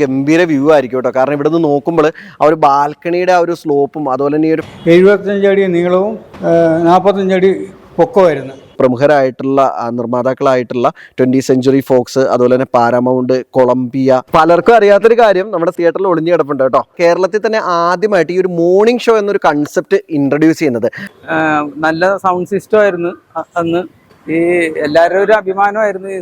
ഗംഭീര വ്യൂ ആയിരിക്കും കേട്ടോ. കാരണം ഇവിടുന്ന് നിന്ന് നോക്കുമ്പോൾ ആ ഒരു ബാൽക്കണിയുടെ ആ ഒരു സ്ലോപ്പും അതുപോലെ തന്നെ ഈ ഒരു എഴുപത്തഞ്ച് അടി നീളവും നാൽപ്പത്തഞ്ച് അടി പൊക്കമായിരുന്നു പ്രമുഖരായിട്ടുള്ള നിർമ്മാതാക്കളായിട്ടുള്ള ട്വന്റി സെഞ്ചുറി ഫോക്സ് അതുപോലെ തന്നെ പാരാമൗണ്ട് കൊളംബിയ പലർക്കും അറിയാത്തൊരു കാര്യം നമ്മുടെ തിയേറ്ററിൽ ഒളിഞ്ഞു കിടപ്പുണ്ട് കേട്ടോ. കേരളത്തിൽ തന്നെ ആദ്യമായിട്ട് ഈ ഒരു മോർണിംഗ് ഷോ എന്നൊരു കൺസെപ്റ്റ് ഇൻട്രൊഡ്യൂസ് ചെയ്യുന്നത്. നല്ല സൗണ്ട് സിസ്റ്റം ആയിരുന്നു അന്ന്. ഈ എല്ലാവരും ഒരു അഭിമാനമായിരുന്നു ഈ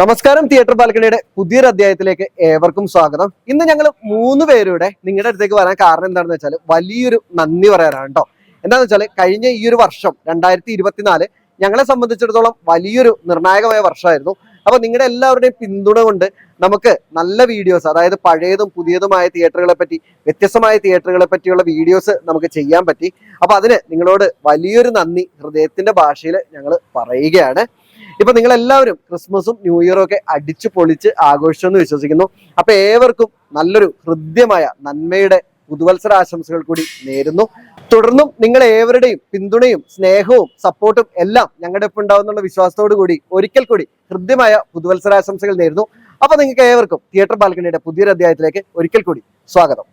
നമസ്കാരം തിയേറ്റർ ബാൽക്കണിയുടെ പുതിയൊരു അധ്യായത്തിലേക്ക് ഏവർക്കും സ്വാഗതം. ഇന്ന് ഞങ്ങൾ മൂന്ന് പേരുടെ നിങ്ങളുടെ അടുത്തേക്ക് വരാൻ കാരണം എന്താണെന്ന് വെച്ചാൽ വലിയൊരു നന്ദി പറയാനാണ് കേട്ടോ. എന്താണെന്ന് വെച്ചാൽ കഴിഞ്ഞ ഈ ഒരു വർഷം രണ്ടായിരത്തി ഇരുപത്തിനാല് ഞങ്ങളെ സംബന്ധിച്ചിടത്തോളം വലിയൊരു നിർണായകമായ വർഷമായിരുന്നു. അപ്പൊ നിങ്ങളുടെ എല്ലാവരുടെയും പിന്തുണ കൊണ്ട് നമുക്ക് നല്ല വീഡിയോസ് അതായത് പഴയതും പുതിയതുമായ തിയേറ്ററുകളെ പറ്റി വ്യത്യസ്തമായ തിയേറ്ററുകളെ പറ്റിയുള്ള വീഡിയോസ് നമുക്ക് ചെയ്യാൻ പറ്റി. അപ്പൊ അതിന് നിങ്ങളോട് വലിയൊരു നന്ദി ഹൃദയത്തിന്റെ ഭാഷയിൽ ഞങ്ങൾ പറയുകയാണ്. ഇപ്പൊ നിങ്ങൾ എല്ലാവരും ക്രിസ്മസും ന്യൂ ഇയറും ഒക്കെ അടിച്ചു പൊളിച്ച് ആഘോഷിച്ചെന്ന് വിശ്വസിക്കുന്നു. അപ്പൊ ഏവർക്കും നല്ലൊരു ഹൃദ്യമായ നന്മയുടെ പുതുവത്സര ആശംസകൾ കൂടി നേരുന്നു. തുടർന്നും നിങ്ങൾ ഏവരുടെയും പിന്തുണയും സ്നേഹവും സപ്പോർട്ടും എല്ലാം ഞങ്ങളുടെ ഒപ്പം ഉണ്ടാവുന്നുള്ള വിശ്വാസത്തോടു കൂടി ഒരിക്കൽ കൂടി ഹൃദ്യമായ പുതുവത്സരാശംസകൾ നേരുന്നു. അപ്പൊ നിങ്ങൾക്ക് ഏവർക്കും തിയേറ്റർ ബാൽക്കണിയുടെ പുതിയൊരു അധ്യായത്തിലേക്ക് ഒരിക്കൽ കൂടി സ്വാഗതം.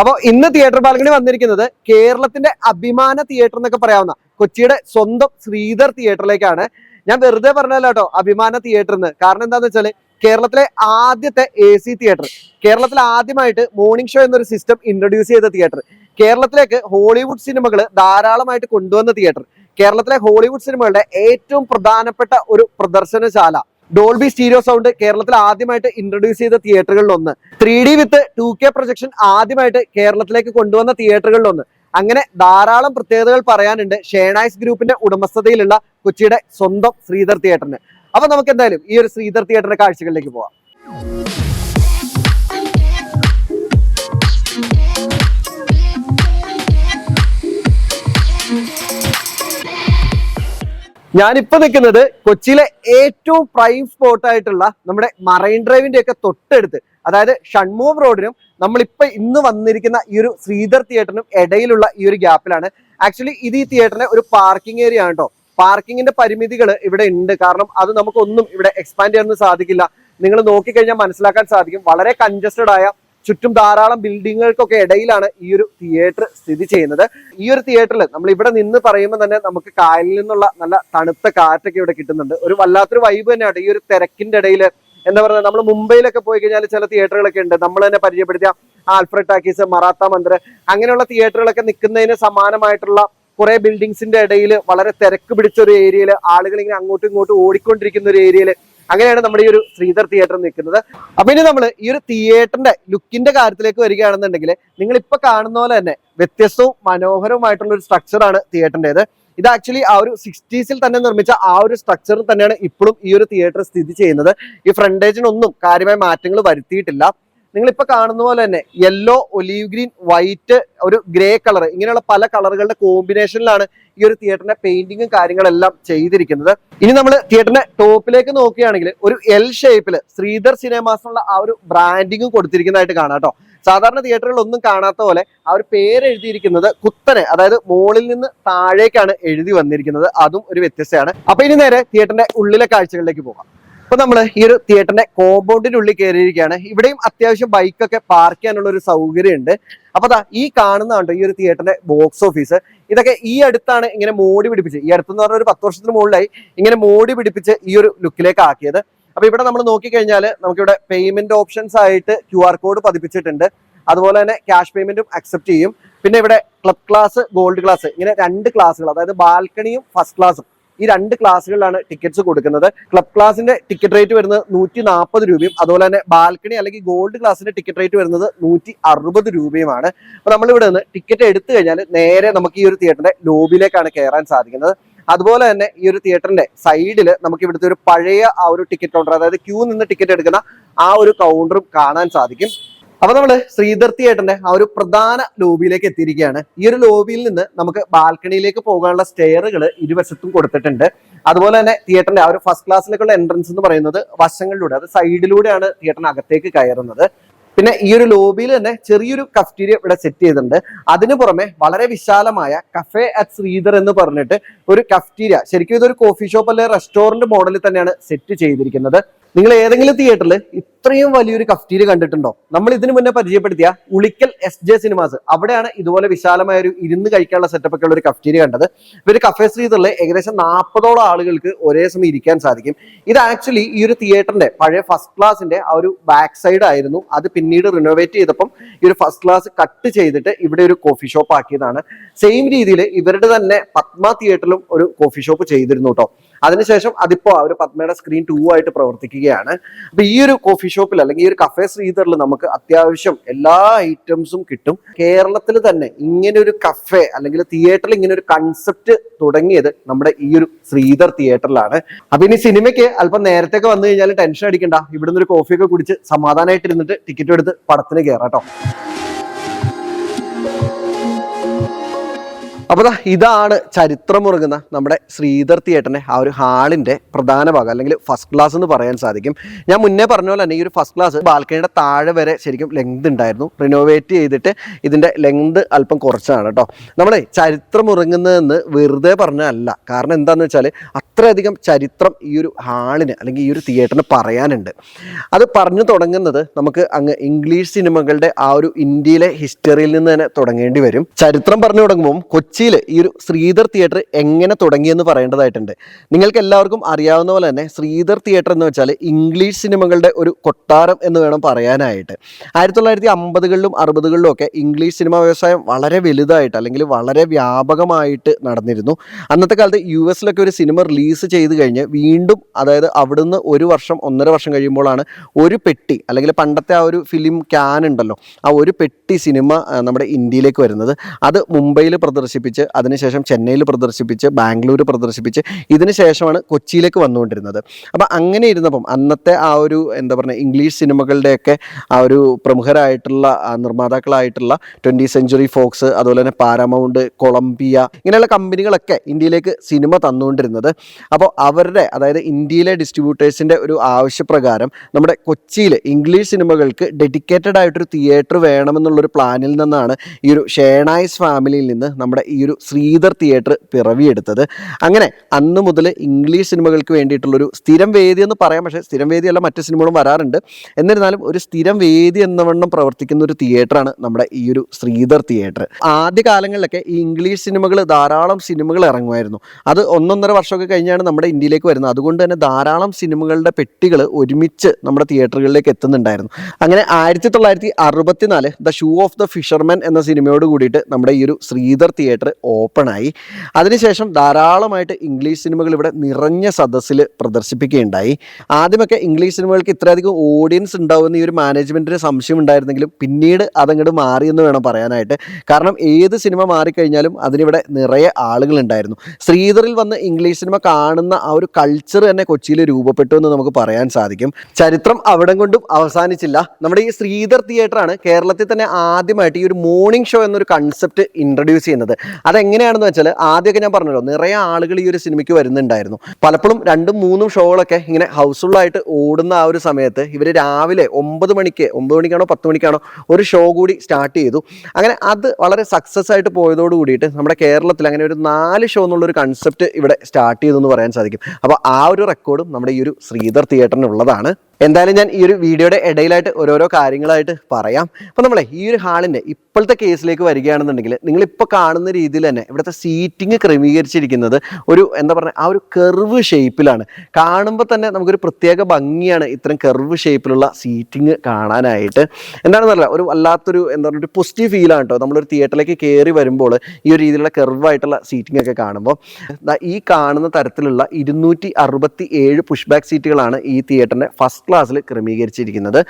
അപ്പോൾ ഇന്ന് തിയേറ്റർ ബാൽക്കണി വന്നിരിക്കുന്നത് കേരളത്തിന്റെ അഭിമാന തിയേറ്റർ എന്നൊക്കെ പറയാവുന്ന കൊച്ചിയുടെ സ്വന്തം ശ്രീധർ തിയേറ്ററിലേക്കാണ്. ഞാൻ വെറുതെ പറഞ്ഞല്ലോ കേട്ടോ അഭിമാന തിയേറ്റർ എന്ന്. കാരണം എന്താന്ന് വെച്ചാൽ കേരളത്തിലെ ആദ്യത്തെ എ സി തിയേറ്റർ കേരളത്തിൽ ആദ്യമായിട്ട് മോർണിംഗ് ഷോ എന്നൊരു സിസ്റ്റം ഇൻട്രൊഡ്യൂസ് ചെയ്ത തിയേറ്റർ കേരളത്തിലേക്ക് ഹോളിവുഡ് സിനിമകൾ ധാരാളമായിട്ട് കൊണ്ടുവന്ന തിയേറ്റർ കേരളത്തിലെ ഹോളിവുഡ് സിനിമകളുടെ ഏറ്റവും പ്രധാനപ്പെട്ട ഒരു പ്രദർശനശാല ഡോൾബി സ്റ്റീരിയോ സൗണ്ട് കേരളത്തിൽ ആദ്യമായിട്ട് ഇൻട്രൊഡ്യൂസ് ചെയ്ത തിയേറ്ററുകളിൽ ഒന്ന് three D with two K projection ആദ്യമായിട്ട് കേരളത്തിലേക്ക് കൊണ്ടുവന്ന തിയേറ്ററുകളിൽ ഒന്ന് അങ്ങനെ ധാരാളം പ്രത്യേകതകൾ പറയാനുണ്ട്. ഷേണായ്സ് ഗ്രൂപ്പിന്റെ ഉടമസ്ഥതയിലുള്ള കൊച്ചിയുടെ സ്വന്തം ശ്രീധർ തിയേറ്ററിന് അപ്പൊ നമുക്ക് എന്തായാലും ഈ ഒരു ശ്രീധർ തിയേറ്ററിന്റെ കാഴ്ചകളിലേക്ക് പോവാം. ഞാനിപ്പോ നിൽക്കുന്നത് കൊച്ചിയിലെ ഏറ്റവും പ്രൈം സ്പോട്ടായിട്ടുള്ള നമ്മുടെ മറൈൻ ഡ്രൈവിന്റെ ഒക്കെ തൊട്ടടുത്ത് അതായത് ഷൺമൂവ് റോഡിനും നമ്മളിപ്പോ ഇന്ന് വന്നിരിക്കുന്ന ഈ ഒരു ശ്രീധർ തിയേറ്ററിനും ഇടയിലുള്ള ഈ ഒരു ഗ്യാപ്പിലാണ് ആക്ച്വലി ഇത് ഈ തിയേറ്ററിന്റെ ഒരു പാർക്കിംഗ് ഏരിയ ആണ് കേട്ടോ പാർക്കിങ്ങിന്റെ പരിമിതികൾ ഇവിടെ ഉണ്ട്. കാരണം അത് നമുക്കൊന്നും ഇവിടെ എക്സ്പാൻഡ് ചെയ്യാനൊന്നും സാധിക്കില്ല. നിങ്ങൾ നോക്കിക്കഴിഞ്ഞാൽ മനസ്സിലാക്കാൻ സാധിക്കും. വളരെ കൺജസ്റ്റഡ് ആയ ചുറ്റും ധാരാളം ബിൽഡിങ്ങുകൾക്കൊക്കെ ഇടയിലാണ് ഈ ഒരു തിയേറ്റർ സ്ഥിതി ചെയ്യുന്നത്. ഈ ഒരു തിയേറ്ററിൽ നമ്മൾ ഇവിടെ നിന്ന് പറയുമ്പോൾ തന്നെ നമുക്ക് കായലിൽ നിന്നുള്ള നല്ല തണുത്ത കാറ്റൊക്കെ ഇവിടെ കിട്ടുന്നുണ്ട്. ഒരു വല്ലാത്തൊരു വൈബ് തന്നെയാണ് ഈ ഒരു തിരക്കിന്റെ ഇടയിൽ. എന്താ പറയുക നമ്മൾ മുംബൈയിലൊക്കെ പോയി കഴിഞ്ഞാൽ ചില തിയേറ്ററുകളൊക്കെ ഉണ്ട്. നമ്മൾ തന്നെ പരിചയപ്പെടുത്തിയ ആൽഫ്രഡ് ടാക്കീസ് മറാത്ത മന്ദർ അങ്ങനെയുള്ള തിയേറ്ററുകളൊക്കെ നിൽക്കുന്നതിന് സമാനമായിട്ടുള്ള കുറെ ബിൽഡിങ്സിന്റെ ഇടയിൽ വളരെ തിരക്ക് പിടിച്ച ഒരു ഏരിയയിൽ ആളുകൾ ഇങ്ങനെ അങ്ങോട്ടും ഇങ്ങോട്ടും ഓടിക്കൊണ്ടിരിക്കുന്ന ഒരു ഏരിയയിൽ അങ്ങനെയാണ് നമ്മുടെ ഈ ഒരു ശ്രീധർ തിയേറ്റർ നിൽക്കുന്നത്. അപ്പൊ ഇനി നമ്മൾ ഈ ഒരു തിയേറ്ററിന്റെ ലുക്കിന്റെ കാര്യത്തിലേക്ക് വരികയാണെന്നുണ്ടെങ്കിൽ നിങ്ങൾ ഇപ്പൊ കാണുന്ന പോലെ തന്നെ വ്യത്യസ്തവും മനോഹരവുമായിട്ടുള്ള ഒരു സ്ട്രക്ചറാണ് തിയേറ്ററിന്റേത്. ഇത് ആക്ച്വലി ആ ഒരു സിക്സ്റ്റീസിൽ തന്നെ നിർമ്മിച്ച ആ ഒരു സ്ട്രക്ചർ തന്നെയാണ് ഇപ്പോഴും ഈ ഒരു തിയേറ്റർ സ്ഥിതി ചെയ്യുന്നത്. ഈ ഫ്രണ്ടേജിനൊന്നും കാര്യമായ മാറ്റങ്ങൾ വരുത്തിയിട്ടില്ല. നിങ്ങൾ ഇപ്പൊ കാണുന്ന പോലെ തന്നെ യെല്ലോ ഒലീവ് ഗ്രീൻ വൈറ്റ് ഒരു ഗ്രേ കളർ ഇങ്ങനെയുള്ള പല കളറുകളുടെ കോമ്പിനേഷനിലാണ് ഈ ഒരു തിയേറ്ററിന്റെ പെയിന്റിങ്ങും കാര്യങ്ങളെല്ലാം ചെയ്തിരിക്കുന്നത്. ഇനി നമ്മൾ തിയേറ്ററിന്റെ ടോപ്പിലേക്ക് നോക്കുകയാണെങ്കിൽ ഒരു എൽ ഷേപ്പിൽ ശ്രീധർ സിനിമാസ് എന്നുള്ള ആ ഒരു ബ്രാൻഡിങ്ങും കൊടുത്തിരിക്കുന്നതായിട്ട് കാണാം കേട്ടോ സാധാരണ തിയേറ്ററുകളിൽ ഒന്നും കാണാത്ത പോലെ ആ ഒരു പേര് എഴുതിയിരിക്കുന്നത് കുത്തനെ അതായത് മുകളിൽ നിന്ന് താഴേക്കാണ് എഴുതി വന്നിരിക്കുന്നത്. അതും ഒരു വ്യത്യസ്തയാണ്. അപ്പൊ ഇനി നേരെ തിയേറ്ററിന്റെ ഉള്ളിലെ കാഴ്ചകളിലേക്ക് പോകാം. അപ്പൊ നമ്മൾ ഈ ഒരു തിയേറ്ററിന്റെ കോമ്പൗണ്ടിന്റെ ഉള്ളിൽ കയറിയിരിക്കുകയാണ്. ഇവിടെയും അത്യാവശ്യം ബൈക്കൊക്കെ പാർക്ക് ചെയ്യാനുള്ള ഒരു സൗകര്യമുണ്ട്. അപ്പൊ അതാ ഈ കാണുന്നതാണ്ടോ ഈ ഒരു തിയേറ്ററിന്റെ ബോക്സ് ഓഫീസ് ഇതൊക്കെ ഈ അടുത്താണ് ഇങ്ങനെ മോടി പിടിപ്പിച്ച് ഈ അടുത്തെന്ന് പറഞ്ഞ ഒരു പത്ത് വർഷത്തിന് മുകളിലായി ഇങ്ങനെ മോടി പിടിപ്പിച്ച് ഈ ഒരു ലുക്കിലേക്ക് ആക്കിയത്. അപ്പൊ ഇവിടെ നമ്മൾ നോക്കിക്കഴിഞ്ഞാൽ നമുക്കിവിടെ പേയ്മെന്റ് ഓപ്ഷൻസ് ആയിട്ട് ക്യു ആർ കോഡ് പതിപ്പിച്ചിട്ടുണ്ട്. അതുപോലെ തന്നെ ക്യാഷ് പേയ്മെന്റും അക്സെപ്റ്റ് ചെയ്യും. പിന്നെ ഇവിടെ ക്ലബ് ക്ലാസ് ഗോൾഡ് ക്ലാസ് ഇങ്ങനെ രണ്ട് ക്ലാസ്സുകൾ അതായത് ബാൽക്കണിയും ഫസ്റ്റ് ക്ലാസ്സും ഈ രണ്ട് ക്ലാസ്സുകളിലാണ് ടിക്കറ്റ്സ് കൊടുക്കുന്നത്. ക്ലബ് ക്ലാസിന്റെ ടിക്കറ്റ് റേറ്റ് വരുന്നത് നൂറ്റി നാൽപ്പത് രൂപയും അതുപോലെ തന്നെ ബാൽക്കണി അല്ലെങ്കിൽ ഗോൾഡ് ക്ലാസിന്റെ ടിക്കറ്റ് റേറ്റ് വരുന്നത് നൂറ്റി അറുപത് രൂപയുമാണ്. അപ്പൊ നമ്മൾ ഇവിടെ നിന്ന് ടിക്കറ്റ് എടുത്തു കഴിഞ്ഞാൽ നേരെ നമുക്ക് ഈ ഒരു തിയേറ്ററിന്റെ ലോബിയിലേക്കാണ് കയറാൻ സാധിക്കുന്നത്. അതുപോലെ തന്നെ ഈ ഒരു തിയേറ്ററിന്റെ സൈഡിൽ നമുക്ക് ഇവിടുത്തെ ഒരു പഴയ ആ ഒരു ടിക്കറ്റ് കൗണ്ടർ അതായത് ക്യൂ നിന്ന് ടിക്കറ്റ് എടുക്കുന്ന ആ ഒരു കൗണ്ടറും കാണാൻ സാധിക്കും. അപ്പൊ നമ്മൾ ശ്രീധർ തിയേറ്ററിന്റെ ആ ഒരു പ്രധാന ലോബിയിലേക്ക് എത്തിയിരിക്കുകയാണ്. ഈ ഒരു ലോബിയിൽ നിന്ന് നമുക്ക് ബാൽക്കണിയിലേക്ക് പോകാനുള്ള സ്റ്റെയറുകൾ ഇരുവശത്തും കൊടുത്തിട്ടുണ്ട്. അതുപോലെ തന്നെ തിയേറ്ററിന്റെ ആ ഒരു ഫസ്റ്റ് ക്ലാസ്സിലേക്കുള്ള എൻട്രൻസ് എന്ന് പറയുന്നത് വശങ്ങളിലൂടെ അത് സൈഡിലൂടെയാണ് തിയേറ്ററിന് അകത്തേക്ക് കയറുന്നത്. പിന്നെ ഈ ഒരു ലോബിയിൽ തന്നെ ചെറിയൊരു കഫ്റ്റീരിയ ഇവിടെ സെറ്റ് ചെയ്തിട്ടുണ്ട്. അതിനു പുറമെ വളരെ വിശാലമായ കഫേ അറ്റ് ശ്രീധർ എന്ന് പറഞ്ഞിട്ട് ഒരു കഫ്റ്റീരിയ ശരിക്കും ഇതൊരു കോഫി ഷോപ്പ് അല്ലെ റെസ്റ്റോറന്റ് മോഡലിൽ തന്നെയാണ് സെറ്റ് ചെയ്തിരിക്കുന്നത്. നിങ്ങൾ ഏതെങ്കിലും തിയേറ്ററിൽ ഇത്രയും വലിയൊരു കഫ്റ്റീരിയ കണ്ടിട്ടുണ്ടോ? നമ്മൾ ഇതിനു മുന്നേ പരിചയപ്പെടുത്തിയ ഉളിക്കൽ എസ് ജെ സിനിമാസ് അവിടെയാണ് ഇതുപോലെ വിശാലമായ ഒരു ഇരുന്ന് കഴിക്കാനുള്ള സെറ്റപ്പ് ഒക്കെ ഉള്ള ഒരു കഫ്റ്റീരിയ കണ്ടത്. ഇവർ കഫേ ശ്രീധറിൽ ഏകദേശം നാൽപ്പതോളം ആളുകൾക്ക് ഒരേ സമയം ഇരിക്കാൻ സാധിക്കും. ഇത് ആക്ച്വലി ഈ ഒരു തിയേറ്ററിന്റെ പഴയ ഫസ്റ്റ് ക്ലാസിന്റെ ആ ഒരു ബാക്ക് സൈഡ് ആയിരുന്നു. അത് പിന്നീട് റിനോവേറ്റ് ചെയ്തപ്പം ഈ ഒരു ഫസ്റ്റ് ക്ലാസ് കട്ട് ചെയ്തിട്ട് ഇവിടെ ഒരു കോഫി ഷോപ്പ് ആക്കിയതാണ്. സെയിം രീതിയിൽ ഇവരുടെ തന്നെ പത്മ തിയേറ്ററിലും ഒരു കോഫി ഷോപ്പ് ചെയ്തിരുന്നു കേട്ടോ അതിനുശേഷം അതിപ്പോ ഒരു പത്മയുടെ സ്ക്രീൻ ടൂ ആയിട്ട് പ്രവർത്തിക്കുകയാണ്. അപ്പൊ ഈ ഒരു കോഫി ഷോപ്പിൽ അല്ലെങ്കിൽ ഈ ഒരു കഫേ ശ്രീധറിൽ നമുക്ക് അത്യാവശ്യം എല്ലാ ഐറ്റംസും കിട്ടും. കേരളത്തിൽ തന്നെ ഇങ്ങനെ ഒരു കഫേ അല്ലെങ്കിൽ തിയേറ്ററിൽ ഇങ്ങനെ ഒരു കൺസെപ്റ്റ് തുടങ്ങിയത് നമ്മുടെ ഈ ഒരു ശ്രീധർ തിയേറ്ററിലാണ് അപ്പൊ ഇനി സിനിമയ്ക്ക് അല്പം നേരത്തേക്ക് വന്നു കഴിഞ്ഞാൽ ടെൻഷൻ അടിക്കണ്ട. ഇവിടുന്ന് ഒരു കോഫിയൊക്കെ കുടിച്ച് സമാധാനമായിട്ടിരുന്നിട്ട് ടിക്കറ്റ് എടുത്ത് പടത്തിന് കയറാം കേട്ടോ. അപ്പൊ ദാ ഇതാണ് ചരിത്രമുറങ്ങുന്ന നമ്മുടെ ശ്രീധർ തിയേറ്ററിന്റെ ആ ഒരു ഹാളിന്റെ പ്രധാന ഭാഗം അല്ലെങ്കിൽ ഫസ്റ്റ് ക്ലാസ് എന്ന് പറയാൻ സാധിക്കും. ഞാൻ മുന്നേ പറഞ്ഞ പോലെ തന്നെ ഈ ഒരു ഫസ്റ്റ് ക്ലാസ് ബാൽക്കണിയുടെ താഴെ വരെ ശരിക്കും ലെങ്ത് ഉണ്ടായിരുന്നു. റിനോവേറ്റ് ചെയ്തിട്ട് ഇതിന്റെ ലെങ്ത് അല്പം കുറച്ചാണ് കേട്ടോ. നമ്മളെ ചരിത്രമുറങ്ങുന്നതെന്ന് വെറുതെ പറഞ്ഞല്ല കാരണം എന്താണെന്ന് വെച്ചാൽ അത്രയധികം ചരിത്രം ഈ ഒരു ഹാളിന് അല്ലെങ്കിൽ ഈ ഒരു തിയേറ്ററിന് പറയാനുണ്ട്. അത് പറഞ്ഞു തുടങ്ങുന്നത് നമുക്ക് അങ്ങ് ഇംഗ്ലീഷ് സിനിമകളുടെ ആ ഒരു ഇന്ത്യയിലെ ഹിസ്റ്ററിയിൽ നിന്ന് തന്നെ തുടങ്ങേണ്ടി വരും. ചരിത്രം പറഞ്ഞു തുടങ്ങുമ്പോൾ കൊച്ചിയിൽ ഈ ഒരു ശ്രീധർ തിയേറ്റർ എങ്ങനെ തുടങ്ങിയെന്ന് പറയേണ്ടതായിട്ടുണ്ട്. നിങ്ങൾക്ക് എല്ലാവർക്കും അറിയാവുന്ന പോലെ തന്നെ ശ്രീധർ തിയേറ്റർ എന്ന് വെച്ചാൽ ഇംഗ്ലീഷ് സിനിമകളുടെ ഒരു കൊട്ടാരം എന്ന് വേണം പറയാനായിട്ട്. ആയിരത്തി തൊള്ളായിരത്തി അമ്പതുകളിലും അറുപതുകളിലും ഒക്കെ ഇംഗ്ലീഷ് സിനിമാ വ്യവസായം വളരെ വലുതായിട്ട് അല്ലെങ്കിൽ വളരെ വ്യാപകമായിട്ട് നടന്നിരുന്നു. അന്നത്തെ കാലത്ത് യു എസിലൊക്കെ ഒരു സിനിമ റിലീസ് ചെയ്ത് കഴിഞ്ഞ് വീണ്ടും അതായത് അവിടുന്ന് ഒരു വർഷം ഒന്നര വർഷം കഴിയുമ്പോഴാണ് ഒരു പെട്ടി അല്ലെങ്കിൽ പണ്ടത്തെ ആ ഒരു ഫിലിം ക്യാൻ ഉണ്ടല്ലോ ആ ഒരു പെട്ടി സിനിമ നമ്മുടെ ഇന്ത്യയിലേക്ക് വരുന്നത്. അത് മുംബൈയിൽ പ്രദർശിപ്പിച്ച് അതിനുശേഷം ചെന്നൈയിൽ പ്രദർശിപ്പിച്ച് ബാംഗ്ലൂർ പ്രദർശിപ്പിച്ച് ഇതിനുശേഷമാണ് കൊച്ചിയിലേക്ക് വന്നുകൊണ്ടിരുന്നത്. അപ്പോൾ അങ്ങനെ ഇരുന്നപ്പം അന്നത്തെ ആ ഒരു എന്താ പറയുക ഇംഗ്ലീഷ് സിനിമകളുടെയൊക്കെ ആ ഒരു പ്രമുഖരായിട്ടുള്ള നിർമ്മാതാക്കളായിട്ടുള്ള ട്വന്റി സെഞ്ചുറി ഫോക്സ് അതുപോലെ തന്നെ പാരമൗണ്ട് കൊളംബിയ ഇങ്ങനെയുള്ള കമ്പനികളൊക്കെ ഇന്ത്യയിലേക്ക് സിനിമ തന്നുകൊണ്ടിരുന്നത്. അപ്പോൾ അവരുടെ അതായത് ഇന്ത്യയിലെ ഡിസ്ട്രിബ്യൂട്ടേഴ്സിന്റെ ഒരു ആവശ്യപ്രകാരം നമ്മുടെ കൊച്ചിയിൽ ഇംഗ്ലീഷ് സിനിമകൾക്ക് ഡെഡിക്കേറ്റഡ് ആയിട്ടൊരു തിയേറ്റർ വേണമെന്നുള്ളൊരു പ്ലാനിൽ നിന്നാണ് ഈ ഒരു ഷേണായിസ് ഫാമിലിയിൽ നിന്ന് നമ്മുടെ ഈ ഒരു ശ്രീധർ തിയേറ്റർ പിറവിയെടുത്തത്. അങ്ങനെ അന്ന് മുതൽ ഇംഗ്ലീഷ് സിനിമകൾക്ക് വേണ്ടിയിട്ടുള്ളൊരു സ്ഥിരം വേദി എന്ന് പറയാം. പക്ഷേ സ്ഥിരം വേദിയല്ല മറ്റ് സിനിമകളും വരാറുണ്ട്. എന്നിരുന്നാലും ഒരു സ്ഥിരം വേദി എന്നവണ്ണം പ്രവർത്തിക്കുന്ന ഒരു തിയേറ്ററാണ് നമ്മുടെ ഈ ഒരു ശ്രീധർ തിയേറ്റർ. ആദ്യ കാലങ്ങളിലൊക്കെ ഈ ഇംഗ്ലീഷ് സിനിമകൾ ധാരാളം സിനിമകൾ ഇറങ്ങുമായിരുന്നു. അത് ഒന്നൊന്നര വർഷമൊക്കെ കഴിഞ്ഞാണ് നമ്മുടെ ഇന്ത്യയിലേക്ക് വരുന്നത്. അതുകൊണ്ട് തന്നെ ധാരാളം സിനിമകളുടെ പെട്ടികൾ ഒരുമിച്ച് നമ്മുടെ തിയേറ്ററുകളിലേക്ക് എത്തുന്നുണ്ടായിരുന്നു. അങ്ങനെ ആയിരത്തി തൊള്ളായിരത്തി അറുപത്തിനാല് the shoe of the fisherman എന്ന സിനിമയോട് കൂടിയിട്ട് നമ്മുടെ ഈ ഒരു ശ്രീധർ തിയേറ്റർ ഓപ്പണായി. അതിനുശേഷം ധാരാളമായിട്ട് ഇംഗ്ലീഷ് സിനിമകൾ ഇവിടെ നിറഞ്ഞ സദസ്സിൽ പ്രദർശിപ്പിക്കുകയുണ്ടായി. ആദ്യമൊക്കെ ഇംഗ്ലീഷ് സിനിമകൾക്ക് ഇത്രയധികം ഓഡിയൻസ് ഉണ്ടാവുമെന്ന് ഈ ഒരു മാനേജ്മെന്റിന് സംശയം ഉണ്ടായിരുന്നെങ്കിലും പിന്നീട് അതങ്ങോട്ട് മാറിയെന്ന് വേണം പറയാനായിട്ട്. കാരണം ഏത് സിനിമ മാറിക്കഴിഞ്ഞാലും അതിനിവിടെ നിറയെ ആളുകളുണ്ടായിരുന്നു ശ്രീധറിൽ വന്ന് ഇംഗ്ലീഷ് സിനിമ കാണുന്ന ആ ഒരു കൾച്ചർ തന്നെ കൊച്ചിയിൽ രൂപപ്പെട്ടു എന്ന് നമുക്ക് പറയാൻ സാധിക്കും. ചരിത്രം അവിടം കൊണ്ടും അവസാനിച്ചില്ല. നമ്മുടെ ഈ ശ്രീധർ തിയേറ്ററാണ് കേരളത്തിൽ തന്നെ ആദ്യമായിട്ട് ഈ ഒരു മോർണിംഗ് ഷോ എന്നൊരു കൺസെപ്റ്റ് ഇൻട്രൊഡ്യൂസ് ചെയ്യുന്നത്. അതെങ്ങനെയാണെന്ന് വെച്ചാൽ ആദ്യമൊക്കെ ഞാൻ പറഞ്ഞല്ലോ നിറയെ ആളുകൾ ഈ ഒരു സിനിമയ്ക്ക് വരുന്നുണ്ടായിരുന്നു. പലപ്പോഴും രണ്ടും മൂന്നും ഷോകളൊക്കെ ഇങ്ങനെ ഹൗസ്ഫുള്ളായിട്ട് ഓടുന്ന ആ ഒരു സമയത്ത് ഇവർ രാവിലെ ഒമ്പത് മണിക്ക് ഒമ്പത് മണിക്കാണോ പത്ത് മണിക്കാണോ ഒരു ഷോ കൂടി സ്റ്റാർട്ട് ചെയ്തു. അങ്ങനെ അത് വളരെ സക്സസ് ആയിട്ട് പോയതോട് കൂടിയിട്ട് നമ്മുടെ കേരളത്തിൽ അങ്ങനെ ഒരു നാല് ഷോ എന്നുള്ളൊരു കൺസെപ്റ്റ് ഇവിടെ സ്റ്റാർട്ട് ചെയ്തു എന്ന് പറയാൻ സാധിക്കും. അപ്പോൾ ആ ഒരു റെക്കോർഡും നമ്മുടെ ഈ ഒരു ശ്രീധർ തിയേറ്ററിനുള്ളതാണ് എന്തായാലും ഞാൻ ഈ ഒരു വീഡിയോയുടെ ഇടയിലായിട്ട് ഓരോരോ കാര്യങ്ങളായിട്ട് പറയാം. അപ്പോൾ നമ്മളെ ഈ ഒരു ഹാളിന്റെ ഇപ്പോഴത്തെ കേസിലേക്ക് വരികയാണെന്നുണ്ടെങ്കിൽ നിങ്ങൾ ഇപ്പോൾ കാണുന്ന രീതിയിൽ തന്നെ ഇവിടുത്തെ സീറ്റിംഗ് ക്രമീകരിച്ചിരിക്കുന്നത് ഒരു എന്താ പറയുക ആ ഒരു കെർവ് ഷേപ്പിലാണ് കാണുമ്പോൾ തന്നെ നമുക്കൊരു പ്രത്യേക ഭംഗിയാണ് ഇത്തരം കെർവ് ഷേപ്പിലുള്ള സീറ്റിംഗ് കാണാനായിട്ട്. എന്താണെന്നല്ല ഒരു വല്ലാത്തൊരു എന്താ പറയുക ഒരു പോസിറ്റീവ് ഫീലാണ് കേട്ടോ നമ്മളൊരു തിയേറ്ററിലേക്ക് കയറി വരുമ്പോൾ ഈ ഒരു രീതിയിലുള്ള കെർവായിട്ടുള്ള സീറ്റിംഗ് ഒക്കെ കാണുമ്പോൾ. ഈ കാണുന്ന തരത്തിലുള്ള ഇരുന്നൂറ്റി അറുപത്തി ഏഴ് പുഷ്ബാക്ക് സീറ്റുകളാണ് ഈ തിയേറ്ററിന്റെ ഫസ്റ്റ് ക്ലാസ്സിൽ ക്രമീകരിച്ചിരിക്കുന്നത്.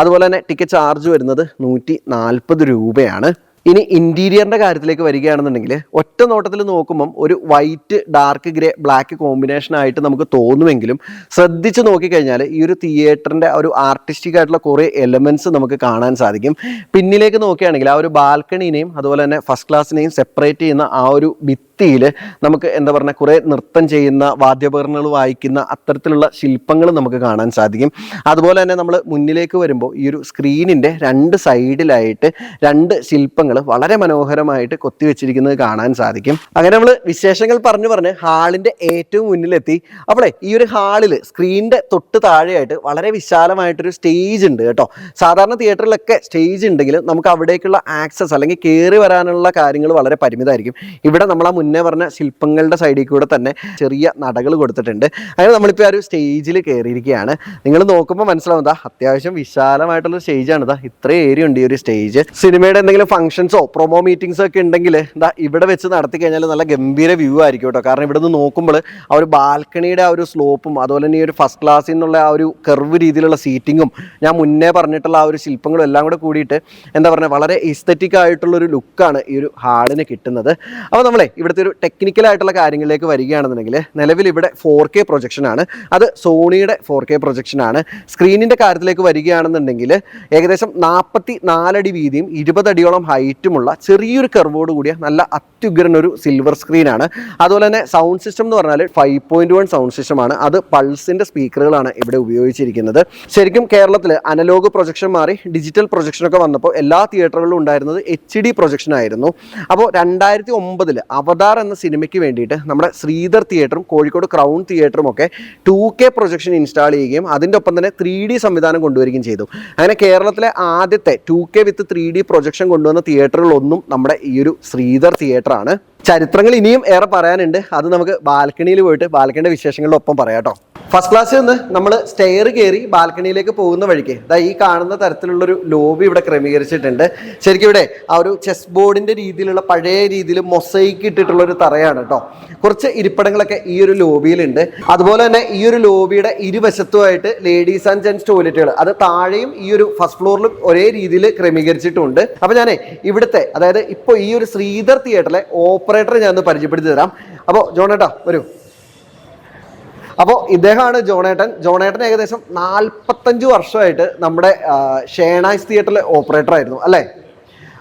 അതുപോലെ തന്നെ ടിക്കറ്റ് ചാർജ് വരുന്നത് നൂറ്റി നാൽപ്പത് രൂപയാണ്. ഇനി ഇന്റീരിയറിന്റെ കാര്യത്തിലേക്ക് വരികയാണെന്നുണ്ടെങ്കിൽ ഒറ്റ നോട്ടത്തിൽ നോക്കുമ്പം ഒരു white dark grey black combination ആയിട്ട് നമുക്ക് തോന്നുമെങ്കിലും ശ്രദ്ധിച്ച് നോക്കിക്കഴിഞ്ഞാൽ ഈ ഒരു തിയേറ്ററിന്റെ ഒരു ആർട്ടിസ്റ്റിക് ആയിട്ടുള്ള കുറേ എലമെന്റ്സ് നമുക്ക് കാണാൻ സാധിക്കും. പിന്നിലേക്ക് നോക്കുകയാണെങ്കിൽ ആ ഒരു ബാൽക്കണീനെയും അതുപോലെ തന്നെ ഫസ്റ്റ് ക്ലാസ്സിനെയും സെപ്പറേറ്റ് ചെയ്യുന്ന ആ ഒരു ഭിത്തി വൃത്തിയിൽ നമുക്ക് എന്താ പറഞ്ഞാൽ കുറേ നൃത്തം ചെയ്യുന്ന വാദ്യോപകരണങ്ങൾ വായിക്കുന്ന അത്തരത്തിലുള്ള ശില്പങ്ങൾ നമുക്ക് കാണാൻ സാധിക്കും. അതുപോലെ തന്നെ നമ്മൾ മുന്നിലേക്ക് വരുമ്പോൾ ഈ ഒരു സ്ക്രീനിന്റെ രണ്ട് സൈഡിലായിട്ട് രണ്ട് ശില്പങ്ങൾ വളരെ മനോഹരമായിട്ട് കൊത്തിവെച്ചിരിക്കുന്നത് കാണാൻ സാധിക്കും. അങ്ങനെ നമ്മൾ വിശേഷങ്ങൾ പറഞ്ഞു പറഞ്ഞ് ഹാളിന്റെ ഏറ്റവും മുന്നിലെത്തി. അപ്പോളേ ഈ ഒരു ഹാളിൽ സ്ക്രീനിന്റെ തൊട്ട് താഴെയായിട്ട് വളരെ വിശാലമായിട്ടൊരു സ്റ്റേജ് ഉണ്ട് കേട്ടോ. സാധാരണ തിയേറ്ററിലൊക്കെ സ്റ്റേജ് ഉണ്ടെങ്കിൽ നമുക്ക് അവിടേക്കുള്ള ആക്സസ് അല്ലെങ്കിൽ കയറി വരാനുള്ള കാര്യങ്ങൾ വളരെ പരിമിതമായിരിക്കും. ഇവിടെ നമ്മൾ ആ മുന്നേ പറഞ്ഞ ശില്പങ്ങളുടെ സൈഡിൽ കൂടെ തന്നെ ചെറിയ നടകൾ കൊടുത്തിട്ടുണ്ട്. അങ്ങനെ നമ്മളിപ്പോൾ ഒരു സ്റ്റേജിൽ കയറിയിരിക്കുകയാണ് നിങ്ങൾ നോക്കുമ്പോൾ മനസ്സിലാവും ദാ അത്യാവശ്യം വിശാലമായിട്ടുള്ള സ്റ്റേജാണ് ഇതാ ഇത്രയും ഏരിയ ഉണ്ട് ഈ ഒരു സ്റ്റേജ് സിനിമയുടെ എന്തെങ്കിലും ഫംഗ്ഷൻസോ പ്രൊമോ മീറ്റിംഗ്സോ ഒക്കെ ഉണ്ടെങ്കിൽ എന്താ ഇവിടെ വെച്ച് നടത്തി കഴിഞ്ഞാൽ നല്ല ഗംഭീര വ്യൂ ആയിരിക്കും കേട്ടോ. കാരണം ഇവിടെ നിന്ന് നോക്കുമ്പോൾ ആ ഒരു ബാൽക്കണിയുടെ ആ ഒരു സ്ലോപ്പും അതുപോലെ തന്നെ ഈ ഒരു ഫസ്റ്റ് ക്ലാസ്സിൽ നിന്നുള്ള ആ ഒരു കർവ് രീതിയിലുള്ള സീറ്റിങ്ങും ഞാൻ മുന്നേ പറഞ്ഞിട്ടുള്ള ആ ഒരു ശില്പങ്ങളും എല്ലാം കൂടെ കൂടിയിട്ട് എന്താ പറയുക വളരെ എസ്തറ്റിക് ആയിട്ടുള്ള ഒരു ലുക്കാണ് ഈ ഒരു ഹാളിന് കിട്ടുന്നത്. അപ്പോൾ നമ്മളെ ഇവിടുത്തെ ഒരു ടെക്നിക്കൽ ആയിട്ടുള്ള കാര്യങ്ങളിലേക്ക് വരികയാണെന്നുണ്ടെങ്കിൽ നിലവിൽ ഇവിടെ ഫോർ കെ പ്രൊജക്ഷൻ ആണ്. അത് സോണിയുടെ ഫോർ കെ പ്രൊജക്ഷൻ ആണ്. സ്ക്രീനിന്റെ കാര്യത്തിലേക്ക് വരികയാണെന്നുണ്ടെങ്കിൽ ഏകദേശം നാൽപ്പത്തി നാലടി വീതിയും ഇരുപതടിയോളം ഹൈറ്റുമുള്ള ചെറിയൊരു കർവോട് കൂടിയ നല്ല അത്യുഗ്രൻ ഒരു സിൽവർ സ്ക്രീനാണ് അതുപോലെ തന്നെ സൗണ്ട് സിസ്റ്റം എന്ന് പറഞ്ഞാൽ ഫൈവ് പോയിന്റ് വൺ സൗണ്ട് സിസ്റ്റമാണ് അത് പൾസിന്റെ സ്പീക്കറുകളാണ് ഇവിടെ ഉപയോഗിച്ചിരിക്കുന്നത്. ശരിക്കും കേരളത്തിൽ അനലോഗ് പ്രൊജക്ഷൻ മാറി ഡിജിറ്റൽ പ്രൊജക്ഷനൊക്കെ വന്നപ്പോൾ എല്ലാ തിയേറ്ററുകളിലും ഉണ്ടായിരുന്നത് എച്ച് ഡി പ്രൊജക്ഷൻ ആയിരുന്നു. അപ്പോൾ രണ്ടായിരത്തി ഒമ്പതിൽ അവതാർ എന്ന സിനിമയ്ക്ക് വേണ്ടിയിട്ട് നമ്മുടെ ശ്രീധർ തിയേറ്ററും കോഴിക്കോട് ക്രൗൺ തിയേറ്ററും ഒക്കെ ടു കെ പ്രൊജക്ഷൻ ഇൻസ്റ്റാൾ ചെയ്യുകയും അതിന്റെ ഒപ്പം തന്നെ ത്രീ ഡി സംവിധാനം കൊണ്ടുവരികയും ചെയ്തു. അങ്ങനെ കേരളത്തിലെ ആദ്യത്തെ two K with three D projection കൊണ്ടുവന്ന തിയേറ്ററുകളൊന്നും നമ്മുടെ ഈ ഒരു ശ്രീധർ തിയേറ്ററാണ്. ചരിത്രങ്ങൾ ഇനിയും ഏറെ പറയാനുണ്ട്. അത് നമുക്ക് ബാൽക്കണിയിൽ പോയിട്ട് ബാൽക്കണിയുടെ വിശേഷങ്ങളിലൊപ്പം പറയാം കേട്ടോ. ഫസ്റ്റ് ക്ലാസ്സിൽ നിന്ന് നമ്മൾ സ്റ്റെയർ കയറി ബാൽക്കണിയിലേക്ക് പോകുന്ന വഴിക്ക്. ദാ ഈ കാണുന്ന തരത്തിലുള്ളൊരു ലോബി ഇവിടെ ക്രമീകരിച്ചിട്ടുണ്ട്. ശരിക്കും ഇവിടെ ആ ഒരു ചെസ് ബോർഡിന്റെ രീതിയിലുള്ള പഴയ രീതിയിൽ മൊസൈക്ക് ഇട്ടിട്ടുള്ള ഒരു തറയാണ് കേട്ടോ കുറച്ച് ഇരിപ്പിടങ്ങളൊക്കെ ഈ ഒരു ലോബിയിലുണ്ട് അതുപോലെ തന്നെ ഈ ഒരു ലോബിയുടെ ഇരുവശത്തുമായിട്ട് ലേഡീസ് ആൻഡ് ജെൻസ് ടോയ്ലറ്റുകൾ അത് താഴെയും ഈ ഒരു ഫസ്റ്റ് ഫ്ലോറിലും ഒരേ രീതിയിൽ ക്രമീകരിച്ചിട്ടുണ്ട്. അപ്പോൾ ഞാനേ ഇവിടുത്തെ അതായത് ഇപ്പോൾ ഈ ഒരു ശ്രീധർ തിയേറ്ററിലെ ഓപ്പറേറ്ററെ ഞാൻ ഒന്ന് പരിചയപ്പെടുത്തി തരാം. അപ്പോൾ ജോണേട്ടാ വരൂ. അപ്പോൾ ഇദ്ദേഹമാണ് ജോണേട്ടൻ. ജോണേട്ടൻ ഏകദേശം നാൽപ്പത്തഞ്ച് വർഷമായിട്ട് നമ്മുടെ ഷേണായ്സ് തിയേറ്ററിലെ ഓപ്പറേറ്റർ ആയിരുന്നു അല്ലേ?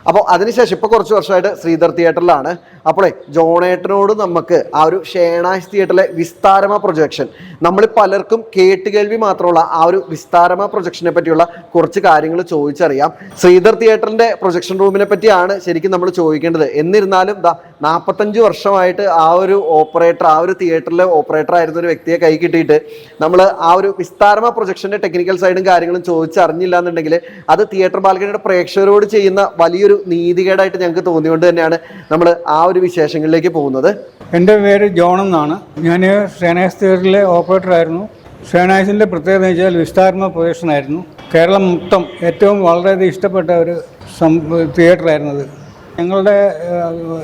അപ്പോൾ അതിനുശേഷം ഇപ്പോൾ കുറച്ച് വർഷമായിട്ട് ശ്രീധർ തിയേറ്ററിലാണ്. അപ്പോളേ ജോണേട്ടനോട് നമുക്ക് ആ ഒരു ഷേണായ്സ് തിയേറ്ററിലെ വിസ്താരമ പ്രൊജക്ഷൻ നമ്മൾ പലർക്കും കേട്ടുകേൾവി മാത്രമുള്ള ആ ഒരു വിസ്താരമ പ്രൊജക്ഷനെ പറ്റിയുള്ള കുറച്ച് കാര്യങ്ങൾ ചോദിച്ചറിയാം. ശ്രീധർ തിയേറ്ററിന്റെ പ്രൊജക്ഷൻ റൂമിനെ പറ്റിയാണ് ശരിക്കും നമ്മൾ ചോദിക്കേണ്ടത്. എന്നിരുന്നാലും ദാ നാൽപ്പത്തഞ്ച് വർഷമായിട്ട് ആ ഒരു ഓപ്പറേറ്റർ ആ ഒരു തിയേറ്ററിലെ ഓപ്പറേറ്റർ ആയിരുന്ന ഒരു വ്യക്തിയെ കൈ കിട്ടിയിട്ട് നമ്മൾ ആ ഒരു വിസ്താരമ പ്രൊജക്ഷന്റെ ടെക്നിക്കൽ സൈഡും കാര്യങ്ങളും ചോദിച്ചറിഞ്ഞില്ല എന്നുണ്ടെങ്കിൽ അത് തിയേറ്റർ ബാൽക്കണിയുടെ പ്രേക്ഷകരോട് ചെയ്യുന്ന വലിയൊരു നീതികേടായിട്ട് ഞങ്ങൾക്ക് തോന്നിയുകൊണ്ട് തന്നെയാണ് നമ്മൾ ആ ഒരു വിശേഷങ്ങളിലേക്ക് പോകുന്നത്. എന്റെ പേര് ജോൺ എന്നാണ്. ഞാൻ സേനാസ് തിയേറ്ററിലെ ഓപ്പറേറ്റർ ആയിരുന്നു. ഷേനായ്സിന്റെ പ്രത്യേകത എന്ന് വെച്ചാൽ വിസ്താരണ പ്രൊജക്ഷനായിരുന്നു കേരളം മൊത്തം ഏറ്റവും വളരെയധികം ഇഷ്ടപ്പെട്ട ഒരു സം തിയേറ്ററായിരുന്നത് ഞങ്ങളുടെ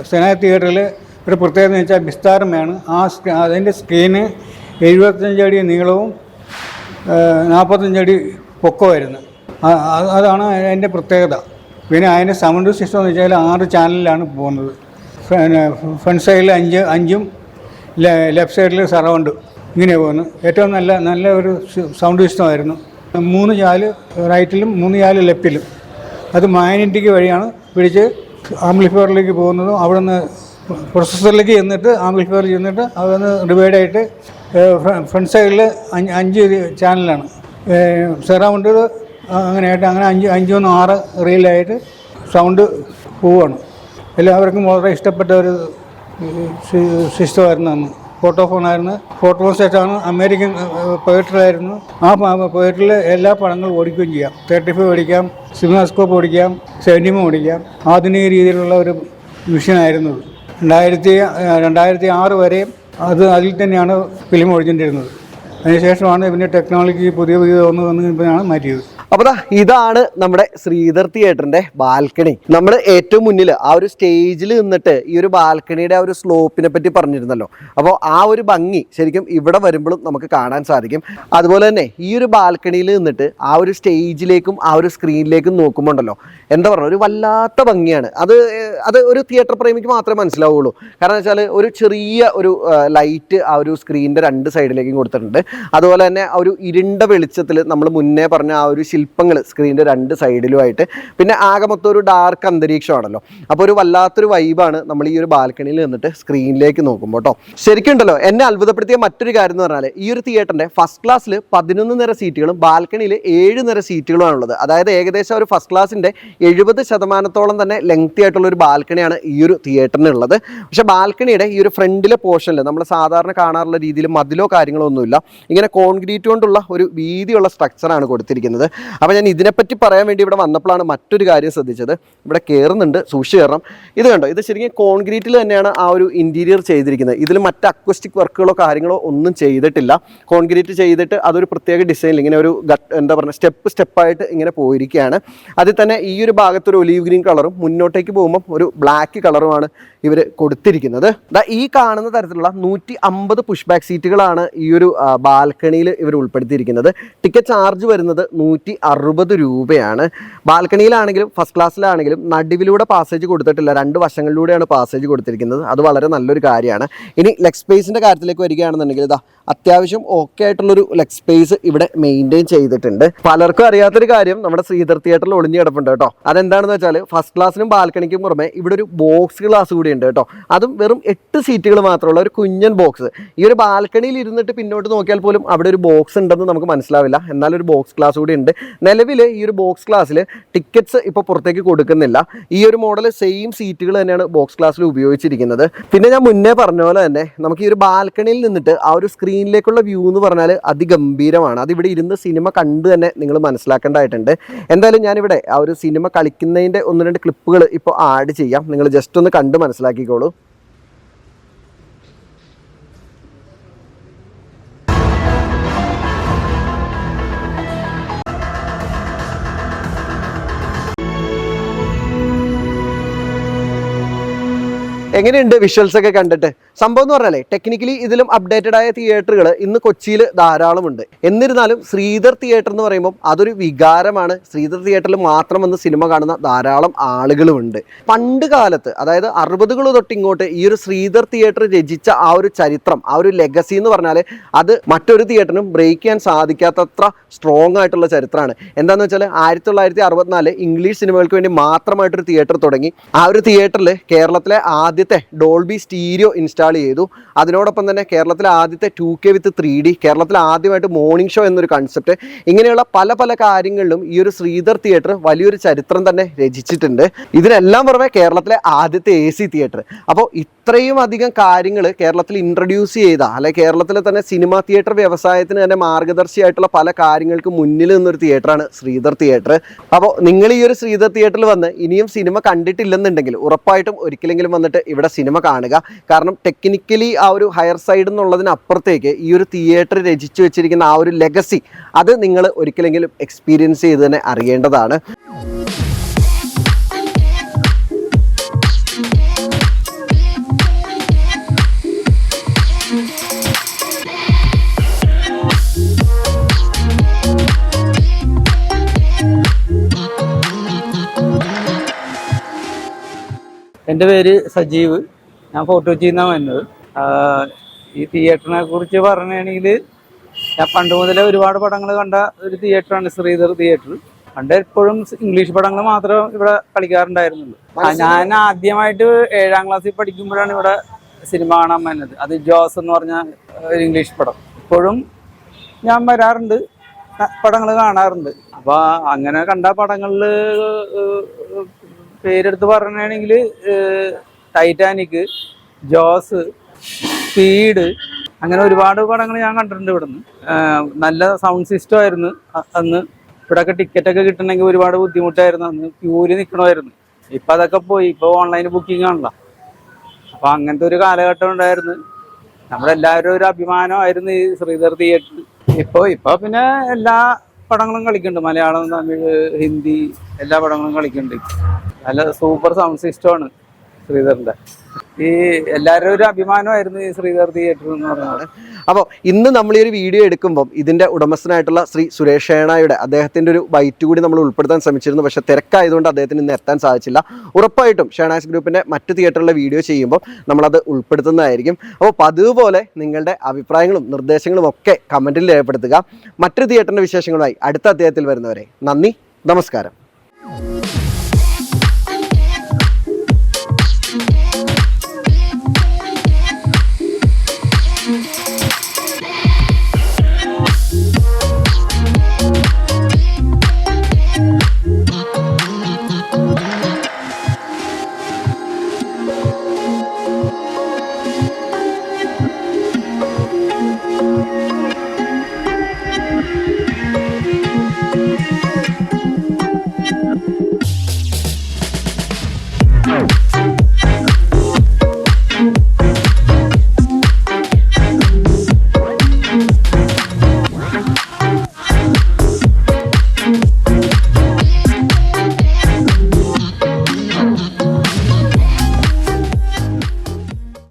സിനിമ തിയേറ്ററിൽ ഒരു പ്രത്യേകത എന്ന് വെച്ചാൽ വിസ്താരമാണ്. ആ അതിന്റെ സ്ക്രീന് എഴുപത്തഞ്ച് അടി നീളവും നാൽപ്പത്തഞ്ചടി അടി പൊക്കോ വരുന്നു അതാണ് അതിന്റെ പ്രത്യേകത. പിന്നെ അതിന്റെ സൗണ്ട് സിസ്റ്റം എന്ന് വെച്ചാൽ ആറ് ചാനലിലാണ് പോകുന്നത്. ഫ്രണ്ട് സൈഡിൽ അഞ്ച് അഞ്ചും ലെഫ്റ്റ് സൈഡിൽ സറൗണ്ട് ഇങ്ങനെയാണ് പോകുന്നത് ഏറ്റവും നല്ല നല്ല ഒരു സൗണ്ട് സിസ്റ്റമായിരുന്നു. മൂന്ന് ചാൽ റൈറ്റിലും മൂന്ന് ചാൽ ലെഫ്റ്റിലും. അത് മാഗ്നറ്റിക് വഴിയാണ് പിടിച്ച് ആംപ്ലിഫയറിലേക്ക് പോകുന്നതും അവിടെ നിന്ന് പ്രൊസസ്സറിലേക്ക് ചെന്നിട്ട് ആംബ്ലിഫയർ ചെന്നിട്ട് അവിടെ നിന്ന് ഡിവൈഡായിട്ട് ഫ്രണ്ട് സൈഡിൽ അഞ്ച് അഞ്ച് ചാനലാണ് സറൗണ്ട് അങ്ങനെയായിട്ട് അങ്ങനെ അഞ്ച് അഞ്ചൊന്നും ആറ് റീലായിട്ട് സൗണ്ട് പോവാണ് എല്ലാവർക്കും വളരെ ഇഷ്ടപ്പെട്ട ഒരു സിസ്റ്റമായിരുന്നു അന്ന്. ഫോട്ടോഫോണായിരുന്നു ഫോട്ടോ സെറ്റാണ്. അമേരിക്കൻ പോയട്രായിരുന്നു ആ പോയിട്ടിൽ എല്ലാ പടങ്ങളും ഓടിക്കുകയും ചെയ്യാം. തേർട്ടി ഫൈവ് ഓടിക്കാം സിനിമാസ്കോപ്പ് ഓടിക്കാം സെവന്റിമ ഓടിക്കാം. ആധുനിക രീതിയിലുള്ള ഒരു മിഷനായിരുന്നു. രണ്ടായിരത്തി രണ്ടായിരത്തി ആറ് വരെയും അത് അതിൽ തന്നെയാണ് ഫിലിം ഓടിച്ചിട്ടിരുന്നത് അതിനുശേഷമാണ് ഇതിന്റെ ടെക്നോളജി പുതിയ പുതിയ ഒന്ന് വന്നപ്പോഴാണ് മാറ്റിയത്. അപ്പൊ ദാ ഇതാണ് നമ്മുടെ ശ്രീധർ തിയേറ്ററിന്റെ ബാൽക്കണി. നമ്മൾ ഏറ്റവും മുന്നിൽ ആ ഒരു സ്റ്റേജിൽ നിന്നിട്ട് ഈ ഒരു ബാൽക്കണിയുടെ ആ ഒരു സ്ലോപ്പിനെ പറ്റി പറഞ്ഞിരുന്നല്ലോ. അപ്പോൾ ആ ഒരു ഭംഗി ശരിക്കും ഇവിടെ വരുമ്പോഴും നമുക്ക് കാണാൻ സാധിക്കും. അതുപോലെ തന്നെ ഈ ഒരു ബാൽക്കണിയിൽ നിന്നിട്ട് ആ ഒരു സ്റ്റേജിലേക്കും ആ ഒരു സ്ക്രീനിലേക്കും നോക്കുമ്പോൾ ഉണ്ടല്ലോ എന്താ പറയുക ഒരു വല്ലാത്ത ഭംഗിയാണ്. അത് അത് ഒരു തിയേറ്റർ പ്രേമിക്ക് മാത്രമേ മനസ്സിലാവുള്ളൂ. കാരണം വെച്ചാൽ ഒരു ചെറിയ ഒരു ലൈറ്റ് ആ ഒരു സ്ക്രീനിന്റെ രണ്ട് സൈഡിലേക്കും കൊടുത്തിട്ടുണ്ട്. അതുപോലെ തന്നെ ആ ഒരു ഇരുണ്ട വെളിച്ചത്തിൽ നമ്മൾ മുന്നേ പറഞ്ഞ ആ ഒരു ശില്പങ്ങൾ സ്ക്രീനിന്റെ രണ്ട് സൈഡിലുമായിട്ട് പിന്നെ ആകെ മൊത്തം ഒരു ഡാർക്ക് അന്തരീക്ഷമാണല്ലോ. അപ്പോൾ ഒരു വല്ലാത്തൊരു വൈബാണ് നമ്മൾ ഈ ഒരു ബാൽക്കണിയിൽ നിന്നിട്ട് സ്ക്രീനിലേക്ക് നോക്കുമ്പോൾ കേട്ടോ ശരിക്കും ഉണ്ടല്ലോ എന്നെ അത്ഭുതപ്പെടുത്തിയ മറ്റൊരു കാര്യം എന്ന് പറഞ്ഞാൽ ഈ ഒരു തിയേറ്ററിന്റെ ഫസ്റ്റ് ക്ലാസ്സിൽ പതിനൊന്ന് നിര സീറ്റുകളും ബാൽക്കണിയിൽ ഏഴ് നിര സീറ്റുകളുമാണുള്ളത് അതായത് ഏകദേശം ഒരു ഫസ്റ്റ് ക്ലാസ്സിന്റെ എഴുപത് ശതമാനത്തോളം തന്നെ ലെങ്തി ആയിട്ടുള്ള ഒരു ബാൽക്കണിയാണ് ഈ ഒരു തിയേറ്ററിനുള്ളത് പക്ഷെ ബാൽക്കണിയുടെ ഈ ഒരു ഫ്രണ്ടിലെ പോർഷനിൽ നമ്മൾ സാധാരണ കാണാറുള്ള രീതിയിൽ മതിലോ കാര്യങ്ങളോ ഒന്നുമില്ല. ഇങ്ങനെ കോൺക്രീറ്റ് കൊണ്ടുള്ള ഒരു വീതിയുള്ള സ്ട്രക്ചറാണ് കൊടുത്തിരിക്കുന്നത്. അപ്പോൾ ഞാൻ ഇതിനെപ്പറ്റി പറയാൻ വേണ്ടി ഇവിടെ വന്നപ്പോഴാണ് മറ്റൊരു കാര്യം ശ്രദ്ധിച്ചത്. ഇവിടെ കയറുന്നുണ്ട് സൂക്ഷിച്ച് കയറണം ഇത് കണ്ടോ ഇത് ശരിക്കും കോൺക്രീറ്റിൽ തന്നെയാണ് ആ ഒരു ഇന്റീരിയർ ചെയ്തിരിക്കുന്നത്. ഇതിൽ മറ്റ് അക്വസ്റ്റിക് വർക്കുകളോ കാര്യങ്ങളോ ഒന്നും ചെയ്തിട്ടില്ല. കോൺക്രീറ്റ് ചെയ്തിട്ട് അതൊരു പ്രത്യേക ഡിസൈനിൽ ഇങ്ങനെ ഒരു എന്താ പറയുക സ്റ്റെപ്പ് സ്റ്റെപ്പായിട്ട് ഇങ്ങനെ പോയിരിക്കുകയാണ്. അതിൽ തന്നെ ഈ ഒരു ഭാഗത്ത് ഒരു ഒലീവ് ഗ്രീൻ കളറും മുന്നോട്ടേക്ക് പോകുമ്പോൾ ഒരു ബ്ലാക്ക് കളറുമാണ് ഇവർ കൊടുത്തിരിക്കുന്നത്. ഈ കാണുന്ന തരത്തിലുള്ള നൂറ്റി അമ്പത് പുഷ് ബാക്ക് സീറ്റുകളാണ് ഈ ഒരു ബാൽക്കണിയിൽ ഇവർ ഉൾപ്പെടുത്തിയിരിക്കുന്നത്. ടിക്കറ്റ് ചാർജ് വരുന്നത് നൂറ്റി അറുപത് രൂപയാണ്. ബാൽക്കണിയിലാണെങ്കിലും ഫസ്റ്റ് ക്ലാസ്സിലാണെങ്കിലും നടുവിലൂടെ പാസേജ് കൊടുത്തിട്ടില്ല. രണ്ട് വശങ്ങളിലൂടെയാണ് പാസേജ് കൊടുത്തിരിക്കുന്നത്. അത് വളരെ നല്ലൊരു കാര്യമാണ്. ഇനി ലെഗ് സ്പേസിന്റെ കാര്യത്തിലേക്ക് വരികയാണെന്നുണ്ടെങ്കിൽ ഇതാ അത്യാവശ്യം ഓക്കെ ആയിട്ടുള്ളൊരു ലെഗ് സ്പേസ് ഇവിടെ മെയിന്റെയിൻ ചെയ്തിട്ടുണ്ട്. പലർക്കും അറിയാത്തൊരു കാര്യം നമ്മുടെ ശ്രീധർ തിയേറ്ററിൽ ഒളിഞ്ഞു കിടപ്പുണ്ട് കേട്ടോ. അതെന്താണെന്ന് വെച്ചാൽ ഫസ്റ്റ് ക്ലാസ്സിനും ബാൽക്കണിക്കും പുറമെ ഇവിടെ ഒരു ബോക്സ് ക്ലാസ് കൂടി ഉണ്ട് കേട്ടോ. അതും വെറും എട്ട് സീറ്റുകൾ മാത്രമുള്ള ഒരു കുഞ്ഞൻ ബോക്സ് ഈ ഒരു ബാൽക്കണിയിൽ ഇരുന്നിട്ട് പിന്നോട്ട് നോക്കിയാൽ പോലും അവിടെ ഒരു ബോക്സ് ഉണ്ടെന്ന് നമുക്ക് മനസ്സിലാവില്ല. എന്നാലൊരു ബോക്സ് ക്ലാസ് കൂടി ഉണ്ട്. നിലവിൽ ഈ ഒരു ബോക്സ് ക്ലാസ്സിൽ ടിക്കറ്റ്സ് ഇപ്പോൾ പുറത്തേക്ക് കൊടുക്കുന്നില്ല. ഈ ഒരു മോഡൽ സെയിം സീറ്റുകൾ തന്നെയാണ് ബോക്സ് ക്ലാസ്സിൽ ഉപയോഗിച്ചിരിക്കുന്നത്. പിന്നെ ഞാൻ മുന്നേ പറഞ്ഞ പോലെ തന്നെ നമുക്ക് ഈ ഒരു ബാൽക്കണിയിൽ നിന്നിട്ട് ആ ഒരു സ്ക്രീനിലേക്കുള്ള വ്യൂ എന്ന് പറഞ്ഞാൽ അതിഗംഭീരമാണ്. അതിവിടെ ഇരുന്ന് സിനിമ കണ്ട് തന്നെ നിങ്ങൾ മനസ്സിലാക്കേണ്ടതായിട്ടുണ്ട്. എന്തായാലും ഞാനിവിടെ ആ ഒരു സിനിമ കളിക്കുന്നതിന്റെ ഒന്ന് രണ്ട് ക്ലിപ്പുകൾ ഇപ്പോൾ ആഡ് ചെയ്യാം. നിങ്ങൾ ജസ്റ്റ് ഒന്ന് കണ്ട് മനസ്സിലാക്കിക്കോളൂ. എങ്ങനെയുണ്ട് വിഷ്വൽസ് ഒക്കെ കണ്ടിട്ട്? സംഭവം എന്ന് പറഞ്ഞാലേ ടെക്നിക്കലി ഇതിലും അപ്ഡേറ്റഡ് ആയ തിയേറ്ററുകൾ ഇന്ന് കൊച്ചിയിൽ ധാരാളമുണ്ട്. എന്നിരുന്നാലും ശ്രീധർ തിയേറ്റർ എന്ന് പറയുമ്പോൾ അതൊരു വികാരമാണ്. ശ്രീധർ തിയേറ്ററിൽ മാത്രം വന്ന് സിനിമ കാണുന്ന ധാരാളം ആളുകളുമുണ്ട്. പണ്ട് കാലത്ത് അതായത് അറുപതുകൾ തൊട്ട് ഇങ്ങോട്ട് ഈ ഒരു ശ്രീധർ തിയേറ്റർ രചിച്ച ആ ഒരു ചരിത്രം ആ ഒരു ലെഗസി എന്ന് പറഞ്ഞാൽ അത് മറ്റൊരു തിയേറ്ററിനും ബ്രേക്ക് ചെയ്യാൻ സാധിക്കാത്തത്ര സ്ട്രോങ് ആയിട്ടുള്ള ചരിത്രമാണ്. എന്താണെന്ന് വെച്ചാൽ ആയിരത്തി തൊള്ളായിരത്തി അറുപത്തിനാല് ഇംഗ്ലീഷ് സിനിമകൾക്ക് വേണ്ടി മാത്രമായിട്ടൊരു തിയേറ്റർ തുടങ്ങി. ആ ഒരു തിയേറ്ററിൽ കേരളത്തിലെ ആദ്യത്തെ ഡോൾബി സ്റ്റീരിയോ ഇൻസ്റ്റാൾ ചെയ്തു. അതിനോടൊപ്പം തന്നെ കേരളത്തിലെ ആദ്യത്തെ two K with three D കേരളത്തിൽ ആദ്യമായിട്ട് മോർണിംഗ് ഷോ എന്നൊരു കൺസെപ്റ്റ് ഇങ്ങനെയുള്ള പല പല കാര്യങ്ങളിലും ഈ ഒരു ശ്രീധർ തിയേറ്റർ വലിയൊരു ചരിത്രം തന്നെ രചിച്ചിട്ടുണ്ട്. ഇതിനെല്ലാം പുറമെ കേരളത്തിലെ ആദ്യത്തെ എ സി തിയേറ്റർ അപ്പോൾ ഇത്രയും അധികം കാര്യങ്ങൾ കേരളത്തിൽ ഇൻട്രൊഡ്യൂസ് ചെയ്ത അല്ലെ കേരളത്തിലെ തന്നെ സിനിമ തിയേറ്റർ വ്യവസായത്തിന് തന്നെ മാർഗദർശിയായിട്ടുള്ള പല കാര്യങ്ങൾക്ക് മുന്നിൽ നിന്നൊരു തിയേറ്ററാണ് ശ്രീധർ തിയേറ്റർ അപ്പോൾ നിങ്ങൾ ഈ ഒരു ശ്രീധർ തിയേറ്ററിൽ വന്ന് ഇനിയും സിനിമ കണ്ടിട്ടില്ലെന്നുണ്ടെങ്കിൽ ഉറപ്പായിട്ടും ഒരിക്കലെങ്കിലും വന്നിട്ട് ഇവിടെ സിനിമ കാണുക. കാരണം ടെക്നിക്കലി ആ ഒരു ഹയർ സൈഡ് എന്നുള്ളതിനപ്പുറത്തേക്ക് ഈ ഒരു തിയേറ്റർ രചിച്ചു വെച്ചിരിക്കുന്ന ആ ഒരു ലെഗസി അത് നിങ്ങൾ ഒരിക്കലെങ്കിലും എക്സ്പീരിയൻസ് ചെയ്ത് തന്നെ അറിയേണ്ടതാണ്. എന്റെ പേര് സജീവ്. ഞാൻ ഫോട്ടോ ചെയ്യുന്നതാണ് വരുന്നത് ഈ തിയേറ്ററിനെ കുറിച്ച് പറയുകയാണെങ്കിൽ ഞാൻ പണ്ട് മുതലേ ഒരുപാട് പടങ്ങൾ കണ്ട ഒരു തിയേറ്ററാണ് ശ്രീധർ തിയേറ്റർ പണ്ട് എപ്പോഴും ഇംഗ്ലീഷ് പടങ്ങൾ മാത്രം ഇവിടെ കളിക്കാറുണ്ടായിരുന്നുള്ളൂ. ഞാൻ ആദ്യമായിട്ട് ഏഴാം ക്ലാസ്സിൽ പഠിക്കുമ്പോഴാണ് ഇവിടെ സിനിമ കാണാൻ വന്നത്. അത് ജോസ് എന്ന് പറഞ്ഞ ഒരു ഇംഗ്ലീഷ് പടം. ഇപ്പോഴും ഞാൻ വരാറുണ്ട്. പടങ്ങൾ കാണാറുണ്ട്. അപ്പോൾ അങ്ങനെ കണ്ട പടങ്ങളിൽ പേരെടുത്ത് പറയുകയാണെങ്കിൽ ടൈറ്റാനിക് ജോസ് സ്പീഡ് അങ്ങനെ ഒരുപാട് പടങ്ങൾ ഞാൻ കണ്ടിട്ടുണ്ട് ഇവിടുന്ന്. നല്ല സൗണ്ട് സിസ്റ്റം ആയിരുന്നു അന്ന്. ഇവിടെയൊക്കെ ടിക്കറ്റ് ഒക്കെ കിട്ടണമെങ്കിൽ ഒരുപാട് ബുദ്ധിമുട്ടായിരുന്നു. അന്ന് ക്യൂൽ നിൽക്കണമായിരുന്നു ഇപ്പൊ അതൊക്കെ പോയി. ഇപ്പൊ ഓൺലൈൻ ബുക്കിംഗ് ആണല്ലോ. അപ്പൊ അങ്ങനത്തെ ഒരു കാലഘട്ടം ഉണ്ടായിരുന്നു. നമ്മുടെ എല്ലാവരും ഒരു അഭിമാനമായിരുന്നു ഈ ശ്രീധർ തിയേറ്റർ ഇപ്പോൾ ഇപ്പോൾ പിന്നെ എല്ലാ പടങ്ങളും കളിക്കുന്നുണ്ട് മലയാളം തമിഴ് ഹിന്ദി എല്ലാ പടങ്ങളും കളിക്കുന്നുണ്ട് നല്ല സൂപ്പർ സൗണ്ട് സിസ്റ്റമാണ് ശ്രീധറിന്റെ ഈ എല്ലാവരും ഒരു അഭിമാനമായിരുന്നു ഈ ശ്രീധർ തിയേറ്റർ എന്ന് പറഞ്ഞത് അപ്പോൾ ഇന്ന് നമ്മൾ ഈ ഒരു വീഡിയോ എടുക്കുമ്പം ഇതിന്റെ ഉടമസ്ഥനായിട്ടുള്ള ശ്രീ സുരേഷ് ഏണായുടെ അദ്ദേഹത്തിന്റെ ഒരു ബൈറ്റ് കൂടി നമ്മൾ ഉൾപ്പെടുത്താൻ ശ്രമിച്ചിരുന്നു. പക്ഷേ തിരക്കായതുകൊണ്ട് അദ്ദേഹത്തിന് ഇന്ന് എത്താൻ സാധിച്ചില്ല. ഉറപ്പായിട്ടും ഷേണാസ് ഗ്രൂപ്പിന്റെ മറ്റു തിയേറ്ററിലെ വീഡിയോ ചെയ്യുമ്പോൾ നമ്മളത് ഉൾപ്പെടുത്തുന്നതായിരിക്കും. അപ്പോൾ പതിവ് പോലെ നിങ്ങളുടെ അഭിപ്രായങ്ങളും നിർദ്ദേശങ്ങളും ഒക്കെ കമന്റിൽ രേഖപ്പെടുത്തുക. മറ്റൊരു തിയേറ്ററിന്റെ വിശേഷങ്ങളുമായി അടുത്ത അദ്ദേഹത്തിൽ വരുന്നവരെ നന്ദി. നമസ്കാരം.